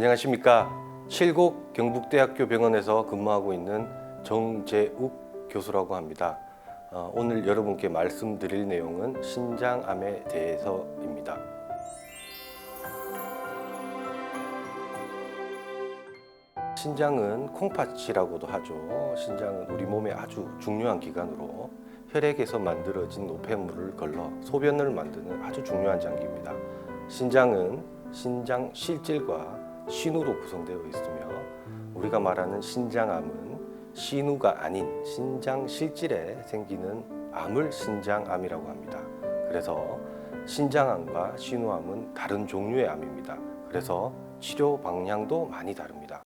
안녕하십니까. 칠곡 경북대학교 병원에서 근무하고 있는 정재욱 교수라고 합니다. 어, 오늘 여러분께 말씀드릴 내용은 신장암에 대해서입니다. 신장은 콩팥이라고도 하죠. 신장은 우리 몸의 아주 중요한 기관으로 혈액에서 만들어진 노폐물을 걸러 소변을 만드는 아주 중요한 장기입니다. 신장은 신장 실질과 신우로 구성되어 있으며 우리가 말하는 신장암은 신우가 아닌 신장 실질에 생기는 암을 신장암이라고 합니다. 그래서 신장암과 신우암은 다른 종류의 암입니다. 그래서 치료 방향도 많이 다릅니다.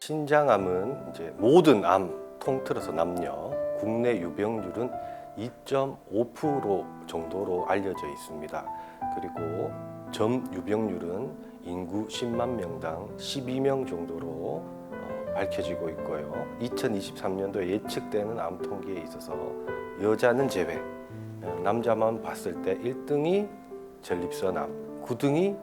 신장암은 이제 모든 암 통틀어서 남녀 국내 유병률은 2.5% 정도로 알려져 있습니다. 그리고 점 유병률은 인구 10만 명당 12명 정도로 어, 밝혀지고 있고요. 2023년도에 예측되는 암 통계에 있어서 여자는 제외, 어, 남자만 봤을 때 1등이 전립선암, 9등이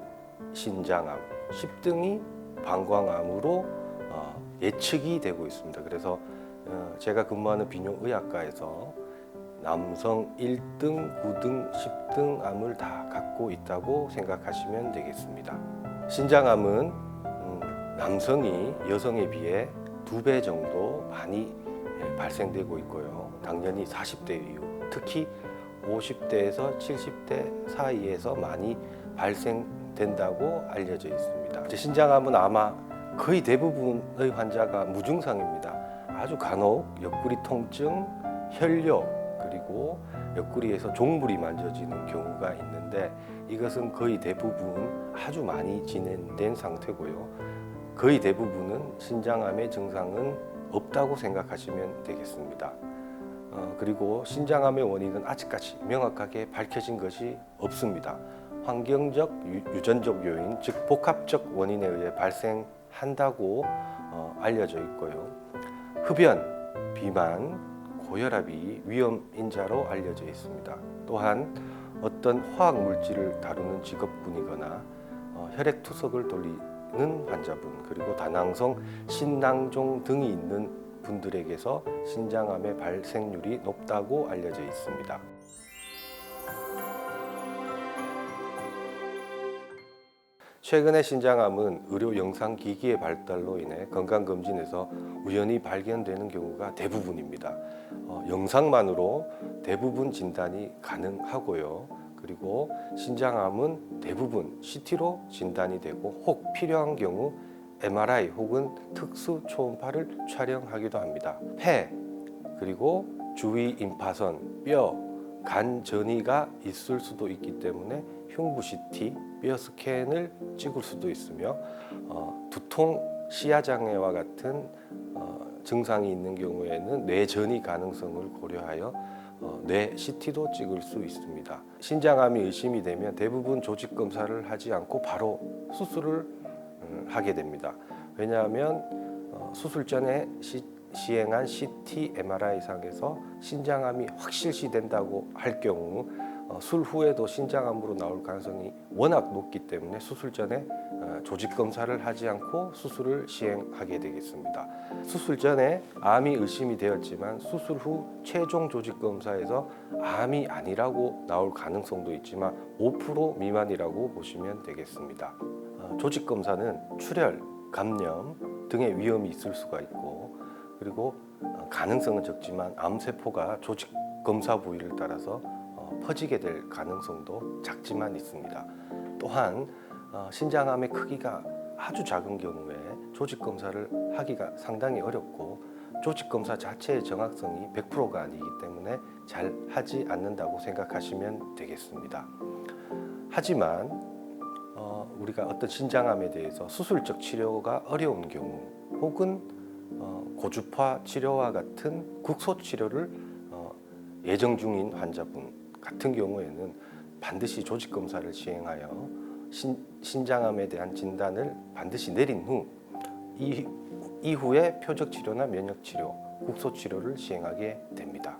신장암, 10등이 방광암으로 어, 예측이 되고 있습니다. 그래서 어, 제가 근무하는 비뇨의학과에서 남성 1등, 9등, 10등 암을 다 갖고 있다고 생각하시면 되겠습니다. 신장암은 음, 남성이 여성에 비해 두 배 정도 많이 예, 발생되고 있고요. 당연히 40대 이후, 특히 50대에서 70대 사이에서 많이 발생된다고 알려져 있습니다. 신장암은 아마 거의 대부분의 환자가 무증상입니다. 아주 간혹 옆구리 통증, 혈뇨 그리고 옆구리에서 종물이 만져지는 경우가 있는데 이것은 거의 대부분 아주 많이 진행된 상태고요. 거의 대부분은 신장암의 증상은 없다고 생각하시면 되겠습니다. 어, 그리고 신장암의 원인은 아직까지 명확하게 밝혀진 것이 없습니다. 환경적, 유- 유전적 요인, 즉 복합적 원인에 의해 발생한다고 어, 알려져 있고요. 흡연, 비만, 고혈압이 위험 인자로 알려져 있습니다. 또한 어떤 화학 물질을 다루는 직업군이거나 어, 혈액 투석을 돌리는 환자분 그리고 다낭성 신낭종 등이 있는 분들에게서 신장암의 발생률이 높다고 알려져 있습니다. 최근의 신장암은 의료 영상 기기의 발달로 인해 건강 검진에서 우연히 발견되는 경우가 대부분입니다. 어, 영상만으로 대부분 진단이 가능하고요. 그리고 신장암은 대부분 CT로 진단이 되고 혹 필요한 경우 MRI 혹은 특수 초음파를 촬영하기도 합니다. 폐 그리고 주위 임파선, 뼈, 간 전이가 있을 수도 있기 때문에 흉부 CT, 뼈 스캔을 찍을 수도 있으며 어, 두통, 시야 장애와 같은 어, 증상이 있는 경우에는 뇌전이 가능성을 고려하여 어, 뇌 CT도 찍을 수 있습니다. 신장암이 의심이 되면 대부분 조직 검사를 하지 않고 바로 수술을 음, 하게 됩니다. 왜냐하면 어, 수술 전에 시, 시행한 CT, MRI 상에서 신장암이 확실시 된다고 할 경우 어, 술 후에도 신장암으로 나올 가능성이 워낙 높기 때문에 수술 전에 어, 조직 검사를 하지 않고 수술을 시행하게 되겠습니다. 수술 전에 암이 의심이 되었지만 수술 후 최종 조직 검사에서 암이 아니라고 나올 가능성도 있지만 5% 미만이라고 보시면 되겠습니다. 어, 조직 검사는 출혈, 감염 등의 위험이 있을 수가 있고 그리고 어, 가능성은 적지만 암세포가 조직 검사 부위를 따라서 어, 퍼지게 될 가능성도 작지만 있습니다. 또한 어, 신장암의 크기가 아주 작은 경우에 조직 검사를 하기가 상당히 어렵고 조직 검사 자체의 정확성이 100%가 아니기 때문에 잘 하지 않는다고 생각하시면 되겠습니다. 하지만 어, 우리가 어떤 신장암에 대해서 수술적 치료가 어려운 경우 혹은 어, 고주파 치료와 같은 국소 치료를 어, 예정 중인 환자분 같은 경우에는 반드시 조직 검사를 시행하여 신, 신장암에 대한 진단을 반드시 내린 후 이, 이후에 표적 치료나 면역 치료, 국소 치료를 시행하게 됩니다.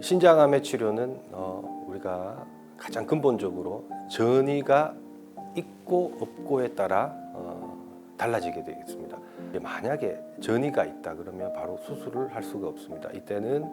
신장암의 치료는 어, 우리가 가장 근본적으로 전이가 있고 없고에 따라 어, 달라지게 되겠습니다. 만약에 전이가 있다 그러면 바로 수술을 할 수가 없습니다. 이때는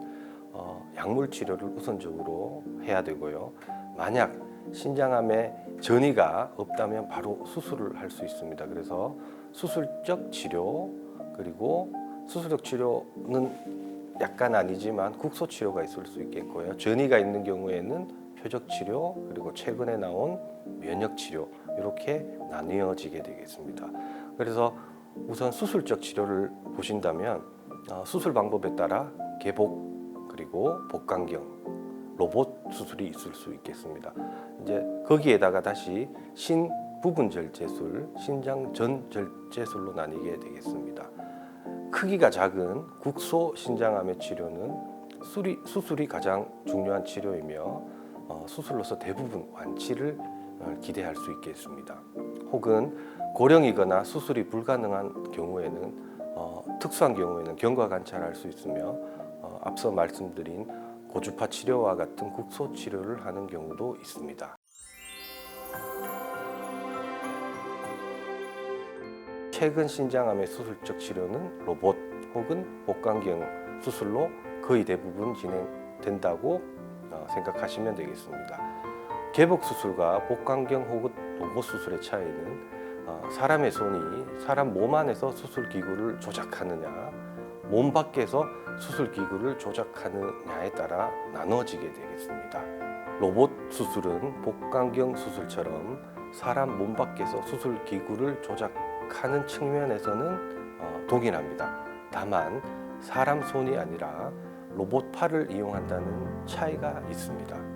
어, 약물 치료를 우선적으로 해야 되고요. 만약 신장암에 전이가 없다면 바로 수술을 할 수 있습니다. 그래서 수술적 치료 그리고 수술적 치료는 약간 아니지만 국소 치료가 있을 수 있겠고요. 전이가 있는 경우에는 표적 치료 그리고 최근에 나온 면역 치료 이렇게 나뉘어지게 되겠습니다. 그래서 우선 수술적 치료를 보신다면 어, 수술 방법에 따라 개복 그리고 복강경 로봇 수술이 있을 수 있겠습니다. 이제 거기에다가 다시 신 부분 절제술, 신장 전 절제술로 나뉘게 되겠습니다. 크기가 작은 국소 신장암의 치료는 수리, 수술이 가장 중요한 치료이며 어, 수술로서 대부분 완치를 어, 기대할 수 있겠습니다. 혹은 고령이거나 수술이 불가능한 경우에는 어, 특수한 경우에는 경과 관찰할 수 있으며 어, 앞서 말씀드린 고주파 치료와 같은 국소 치료를 하는 경우도 있습니다. 최근 신장암의 수술적 치료는 로봇 혹은 복강경 수술로 거의 대부분 진행된다고 어, 생각하시면 되겠습니다. 개복 수술과 복강경 혹은 로봇 수술의 차이는 어, 사람의 손이 사람 몸 안에서 수술 기구를 조작하느냐, 몸 밖에서 수술 기구를 조작하느냐에 따라 나눠지게 되겠습니다. 로봇 수술은 복강경 수술처럼 사람 몸 밖에서 수술 기구를 조작하는 측면에서는 어, 동일합니다. 다만 사람 손이 아니라 로봇 팔을 이용한다는 차이가 있습니다.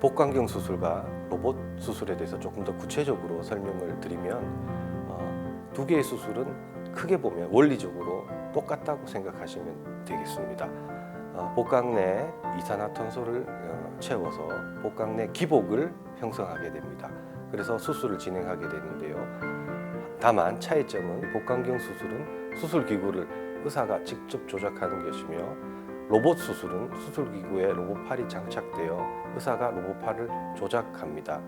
복강경 수술과 로봇 수술에 대해서 조금 더 구체적으로 설명을 드리면 어, 두 개의 수술은 크게 보면 원리적으로 똑같다고 생각하시면 되겠습니다. 어, 복강 내 이산화탄소를 어, 채워서 복강 내 기복을 형성하게 됩니다. 그래서 수술을 진행하게 되는데요. 다만 차이점은 복강경 수술은 수술 기구를 의사가 직접 조작하는 것이며 로봇 수술은 수술 기구에 로봇팔이 장착되어 의사가 로봇팔을 조작합니다.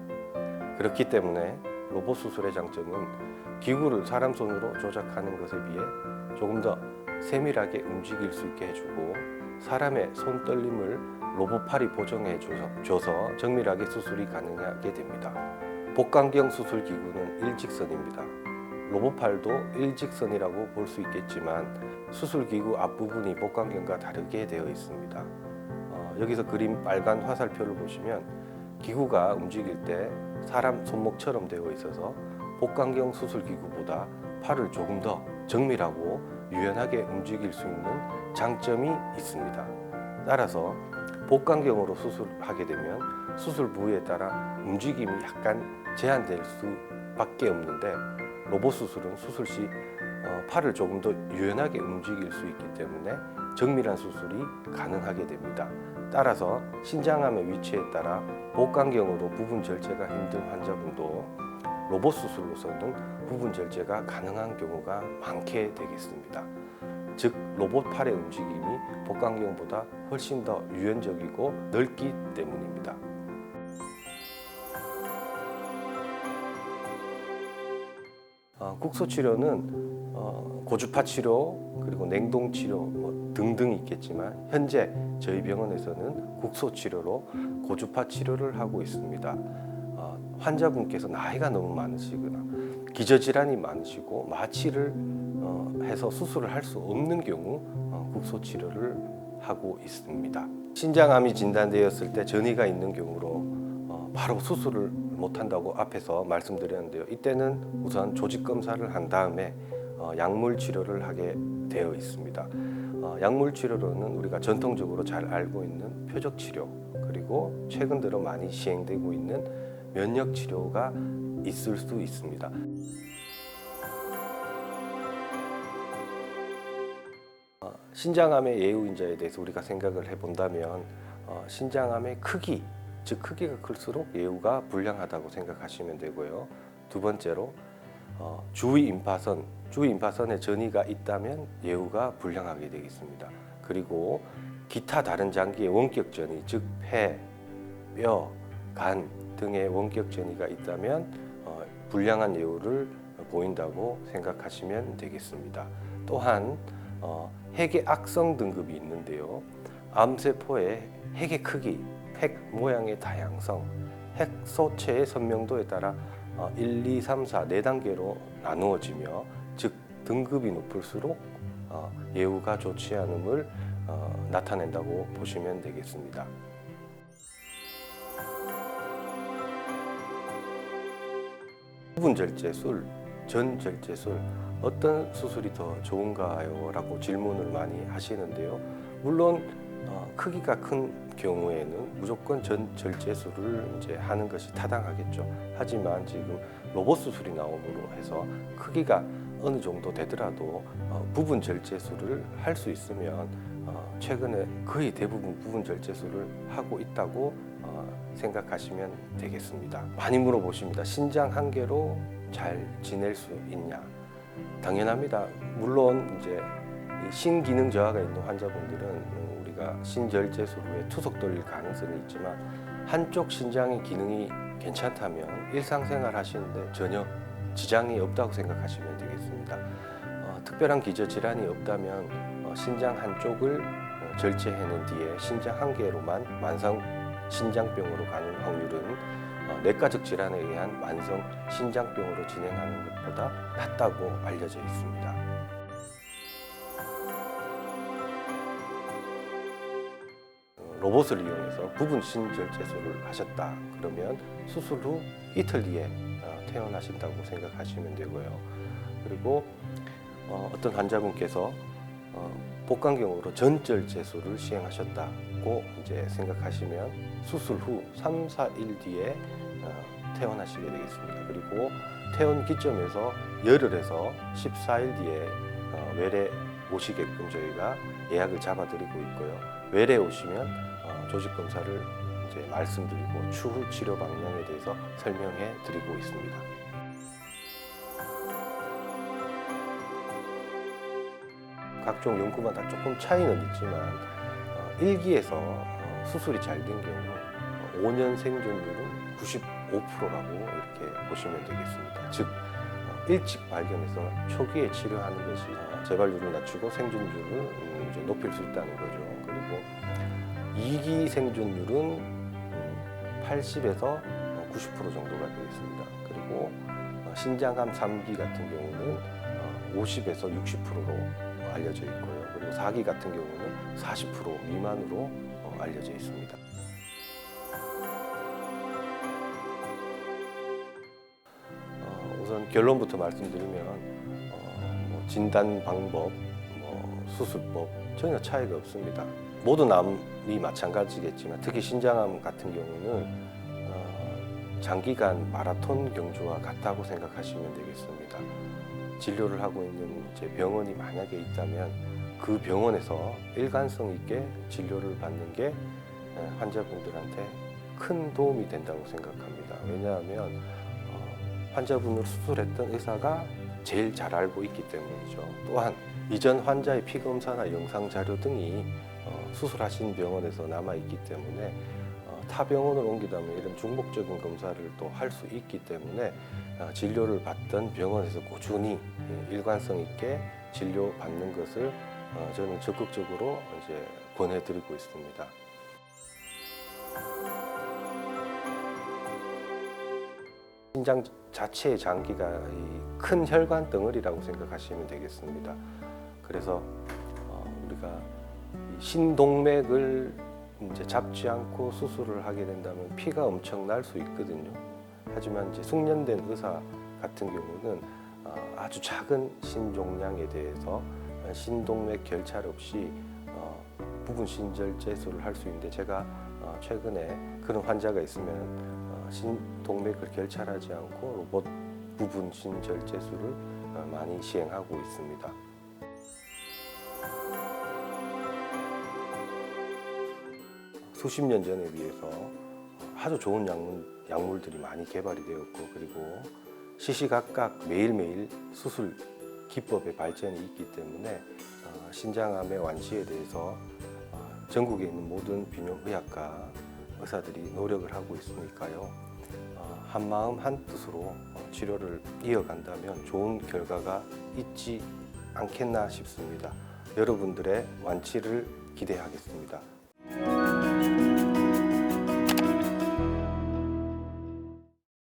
그렇기 때문에 로봇 수술의 장점은 기구를 사람 손으로 조작하는 것에 비해 조금 더 세밀하게 움직일 수 있게 해주고 사람의 손 떨림을 로봇팔이 보정해 줘서- 줘서 정밀하게 수술이 가능하게 됩니다. 복강경 수술 기구는 일직선입니다. 로봇팔도 일직선이라고 볼 수 있겠지만 수술 기구 앞부분이 복강경과 다르게 되어 있습니다. 어, 여기서 그림 빨간 화살표를 보시면 기구가 움직일 때 사람 손목처럼 되어 있어서 복강경 수술 기구보다 팔을 조금 더 정밀하고 유연하게 움직일 수 있는 장점이 있습니다. 따라서 복강경으로 수술하게 되면 수술 부위에 따라 움직임이 약간 제한될 수밖에 없는데 로봇 수술은 수술 시 어, 팔을 조금 더 유연하게 움직일 수 있기 때문에 정밀한 수술이 가능하게 됩니다. 따라서 신장암의 위치에 따라 복강경으로 부분 절제가 힘든 환자분도 로봇 수술로서는 부분 절제가 가능한 경우가 많게 되겠습니다. 즉 로봇 팔의 움직임이 복강경보다 훨씬 더 유연적이고 넓기 때문입니다. 어, 국소 치료는 어, 고주파 치료 그리고 냉동 치료 뭐 등등 있겠지만 현재 저희 병원에서는 국소 치료로 고주파 치료를 하고 있습니다. 어, 환자분께서 나이가 너무 많으시거나 기저질환이 많으시고 마취를 어, 해서 수술을 할 수 없는 경우 어, 국소 치료를 하고 있습니다. 신장암이 진단되었을 때 전이가 있는 경우로 어, 바로 수술을 못 한다고 앞에서 말씀드렸는데요. 이때는 우선 조직 검사를 한 다음에 어, 약물 치료를 하게 되어 있습니다. 어, 약물 치료로는 우리가 전통적으로 잘 알고 있는 표적 치료 그리고 최근 들어 많이 시행되고 있는 면역 치료가 있을 수 있습니다. 어, 신장암의 예후인자에 대해서 우리가 생각을 해본다면 어, 신장암의 크기, 즉 크기가 클수록 예후가 불량하다고 생각하시면 되고요. 두 번째로 어, 주위 임파선, 주위 임파선에 전이가 있다면 예후가 불량하게 되겠습니다. 그리고 기타 다른 장기의 원격 전이 즉 폐, 뼈, 간 등의 원격 전이가 있다면 어, 불량한 예후를 보인다고 생각하시면 되겠습니다. 또한 어, 핵의 악성 등급이 있는데요. 암세포의 핵의 크기, 핵 모양의 다양성, 핵 소체의 선명도에 따라 어, 1, 2, 3, 4, 4단계로 나누어지며 즉 등급이 높을수록 어, 예후가 좋지 않음을 어, 나타낸다고 보시면 되겠습니다. 부분절제술, 전절제술 어떤 수술이 더 좋은가요? 라고 질문을 많이 하시는데요. 물론 어, 크기가 큰 경우에는 무조건 전절제술을 이제 하는 것이 타당하겠죠. 하지만 지금 로봇 수술이 나옴으로 해서 크기가 어느 정도 되더라도 어, 부분 절제술을 할 수 있으면 어, 최근에 거의 대부분 부분 절제술을 하고 있다고 어, 생각하시면 되겠습니다. 많이 물어보십니다. 신장 한 개로 잘 지낼 수 있냐? 당연합니다. 물론 이제 이 신기능 저하가 있는 환자분들은 음, 우리가 신절제술 후에 투석 돌릴 가능성이 있지만 한쪽 신장의 기능이 괜찮다면 일상생활 하시는데 전혀 지장이 없다고 생각하시면 특별한 기저 질환이 없다면 어, 신장 한쪽을 어, 절제해낸 뒤에 신장 한 개로만 만성 신장병으로 가는 확률은 어, 내과적 질환에 의한 만성 신장병으로 진행하는 것보다 낮다고 알려져 있습니다. 어, 로봇을 이용해서 부분 신절제술을 하셨다 그러면 수술 후 이틀 뒤에 어, 퇴원하신다고 생각하시면 되고요. 그리고 어, 어떤 환자분께서 어, 복강경으로 전절제술을 시행하셨다고 이제 생각하시면 수술 후 3, 4일 뒤에 어, 퇴원하시게 되겠습니다. 그리고 퇴원 기점에서 열흘 해서 14일 뒤에 어, 외래 오시게끔 저희가 예약을 잡아드리고 있고요. 외래 오시면 어, 조직 검사를 이제 말씀드리고 추후 치료 방향에 대해서 설명해 드리고 있습니다. 각종 연구마다 조금 차이는 있지만 어, 1기에서 수술이 잘 된 경우 어, 5년 생존율은 95%라고 이렇게 보시면 되겠습니다. 즉 어, 일찍 발견해서 초기에 치료하는 것이 어, 재발률을 낮추고 생존율을 음, 이제 높일 수 있다는 거죠. 그리고 2기 생존율은 음, 80에서 90% 정도가 되겠습니다. 그리고 어, 신장암 3기 같은 경우는 어, 50에서 60%로 알려져 있고요. 그리고 4기 같은 경우는 40% 미만으로 어, 알려져 있습니다. 어, 우선 결론부터 말씀드리면 어, 뭐 진단 방법, 뭐 수술법 전혀 차이가 없습니다. 모든 암이 마찬가지겠지만 특히 신장암 같은 경우는 어, 장기간 마라톤 경주와 같다고 생각하시면 되겠습니다. 진료를 하고 있는 이제 병원이 만약에 있다면 그 병원에서 일관성 있게 진료를 받는 게 에, 환자분들한테 큰 도움이 된다고 생각합니다. 왜냐하면 어, 환자분을 수술했던 의사가 제일 잘 알고 있기 때문이죠. 또한 이전 환자의 피 검사나 영상 자료 등이 어, 수술하신 병원에서 남아 있기 때문에 어, 타 병원을 옮기다면 이런 중복적인 검사를 또 할 수 있기 때문에 어, 진료를 받던 병원에서 꾸준히 예, 일관성 있게 진료 받는 것을 어, 저는 적극적으로 이제 권해드리고 있습니다. 신장 자체의 장기가 이큰 혈관 덩어리라고 생각하시면 되겠습니다. 그래서 어, 우리가 이 신동맥을 이제 잡지 않고 수술을 하게 된다면 피가 엄청 날 수 있거든요. 하지만 이제 숙련된 의사 같은 경우는 어, 아주 작은 신종양에 대해서 신동맥 결찰 없이 어, 부분 신절제술을 할 수 있는데 제가 어, 최근에 그런 환자가 있으면 어, 신동맥을 결찰하지 않고 로봇 부분 신절제술을 어, 많이 시행하고 있습니다. 수십 년 전에 비해서 아주 좋은 약물, 약물들이 많이 개발이 되었고 그리고 시시각각 매일매일 수술 기법의 발전이 있기 때문에 어, 신장암의 완치에 대해서 어, 전국에 있는 모든 비명의학과 의사들이 노력을 하고 있으니까요. 어, 한 마음 한 뜻으로 어, 치료를 이어간다면 좋은 결과가 있지 않겠나 싶습니다. 여러분들의 완치를 기대하겠습니다.